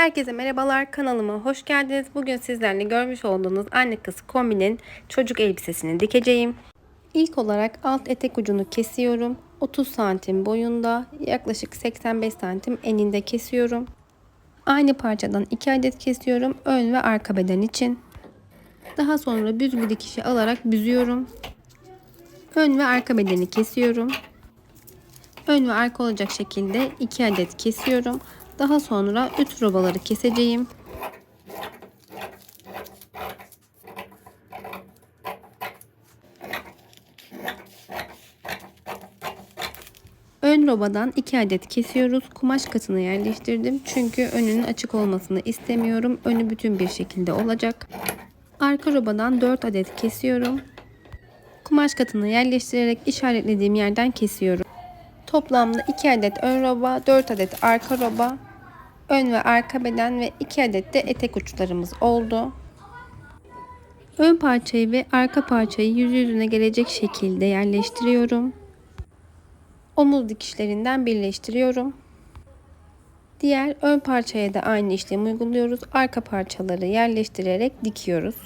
Herkese merhabalar kanalıma hoş geldiniz. Bugün sizlerle görmüş olduğunuz anne kız kombinin çocuk elbisesini dikeceğim. İlk olarak alt etek ucunu kesiyorum. 30 santim boyunda yaklaşık 85 santim eninde kesiyorum. Aynı parçadan 2 adet kesiyorum ön ve arka beden için. Daha sonra büzgü dikişi alarak büzüyorum. Ön ve arka bedeni kesiyorum. Ön ve arka olacak şekilde 2 adet kesiyorum. Daha sonra üst robaları keseceğim. Ön robadan 2 adet kesiyoruz. Kumaş katını yerleştirdim. Çünkü önünün açık olmasını istemiyorum. Önü bütün bir şekilde olacak. Arka robadan 4 adet kesiyorum. Kumaş katını yerleştirerek işaretlediğim yerden kesiyorum. Toplamda 2 adet ön roba, 4 adet arka roba, ön ve arka beden ve 2 adet de etek uçlarımız oldu. Ön parçayı ve arka parçayı yüz yüzüne gelecek şekilde yerleştiriyorum. Omuz dikişlerinden birleştiriyorum. Diğer ön parçaya da aynı işlemi uyguluyoruz. Arka parçaları yerleştirerek dikiyoruz.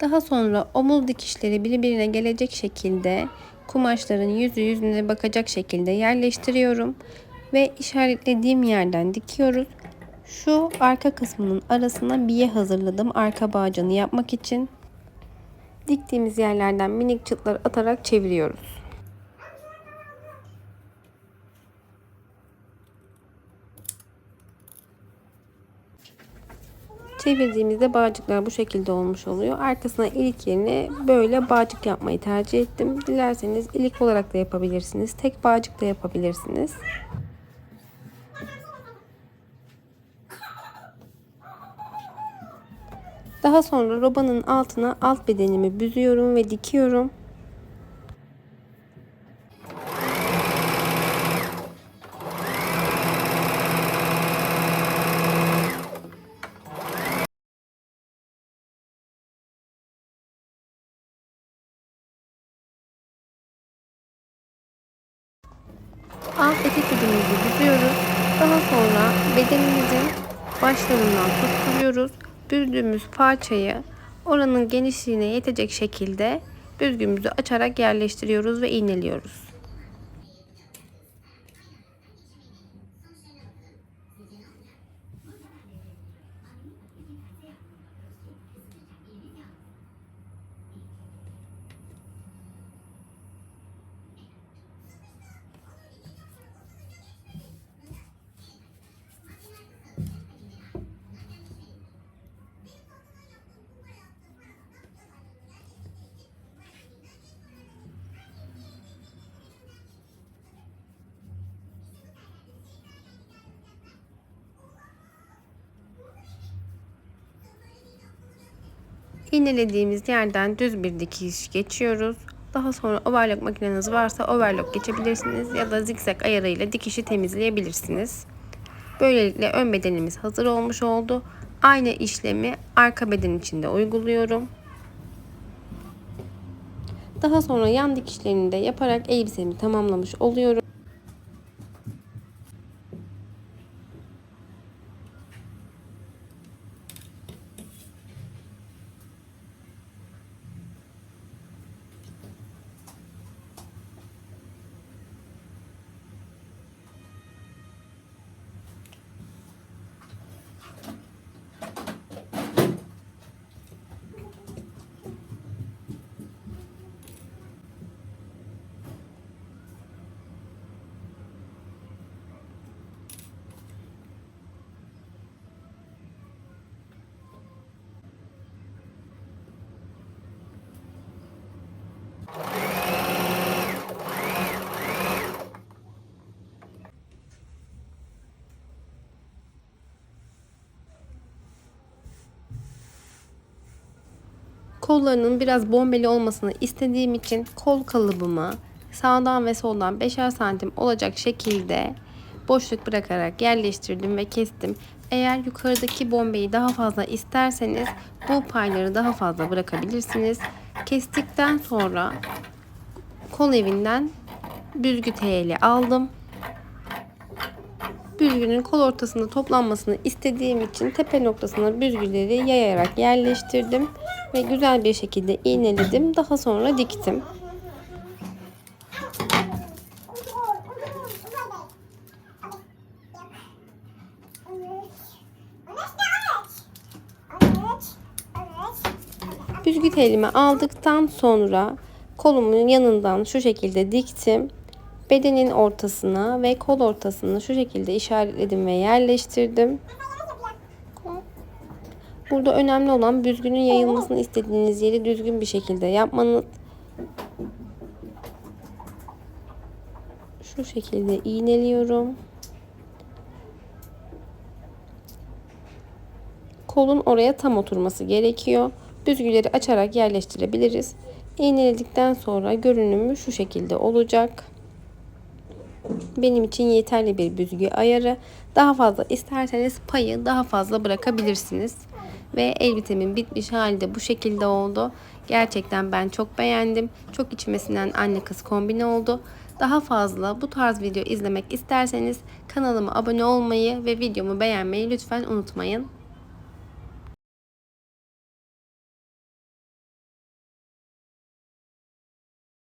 Daha sonra omuz dikişleri birbirine gelecek şekilde kumaşların yüzü yüzüne bakacak şekilde yerleştiriyorum ve işaretlediğim yerden dikiyoruz. Şu arka kısmının arasına biye hazırladım arka bağcını yapmak için. Diktiğimiz yerlerden minik çıtlar atarak çeviriyoruz. Çevirdiğimizde bağcıklar bu şekilde olmuş oluyor. Arkasına ilik yerine böyle bağcık yapmayı tercih ettim. Dilerseniz ilik olarak da yapabilirsiniz. Tek bağcık da yapabilirsiniz. Daha sonra robanın altına alt bedenimi büzüyorum ve dikiyorum. alt etek ucumuzu büzüyoruz. Daha sonra bedenimizin başlarından tutturuyoruz. Büzdüğümüz parçayı oranın genişliğine yetecek şekilde büzgümüzü açarak yerleştiriyoruz ve iğneliyoruz. İğnelediğimiz yerden düz bir dikiş geçiyoruz. Daha sonra overlock makineniz varsa overlock geçebilirsiniz ya da zikzak ayarıyla dikişi temizleyebilirsiniz. Böylelikle ön bedenimiz hazır olmuş oldu. Aynı işlemi arka beden için de uyguluyorum. Daha sonra yan dikişlerini de yaparak elbisemi tamamlamış oluyorum. Kollarının biraz bombeli olmasını istediğim için kol kalıbımı sağdan ve soldan 5'er santim olacak şekilde boşluk bırakarak yerleştirdim ve kestim. Eğer yukarıdaki bombeyi daha fazla isterseniz bu payları daha fazla bırakabilirsiniz. Kestikten sonra kol evinden büzgü teyeli aldım. Büzgünün kol ortasında toplanmasını istediğim için tepe noktasına büzgüleri yayarak yerleştirdim ve güzel bir şekilde iğneledim. Daha sonra diktim. Büzgü telimi aldıktan sonra kolumun yanından şu şekilde diktim. Bedenin ortasına ve kol ortasına şu şekilde işaretledim ve yerleştirdim. Burada önemli olan büzgünün yayılmasını istediğiniz yeri düzgün bir şekilde yapmanız. Şu şekilde iğneliyorum. Kolun oraya tam oturması gerekiyor. Büzgüleri açarak yerleştirebiliriz. İğneledikten sonra görünümü şu şekilde olacak. Benim için yeterli bir büzgü ayarı. Daha fazla isterseniz payı daha fazla bırakabilirsiniz. Ve elbitemin bitmiş hali de bu şekilde oldu. Gerçekten ben çok beğendim. Çok içime sinen anne kız kombini oldu. Daha fazla bu tarz video izlemek isterseniz kanalıma abone olmayı ve videomu beğenmeyi lütfen unutmayın.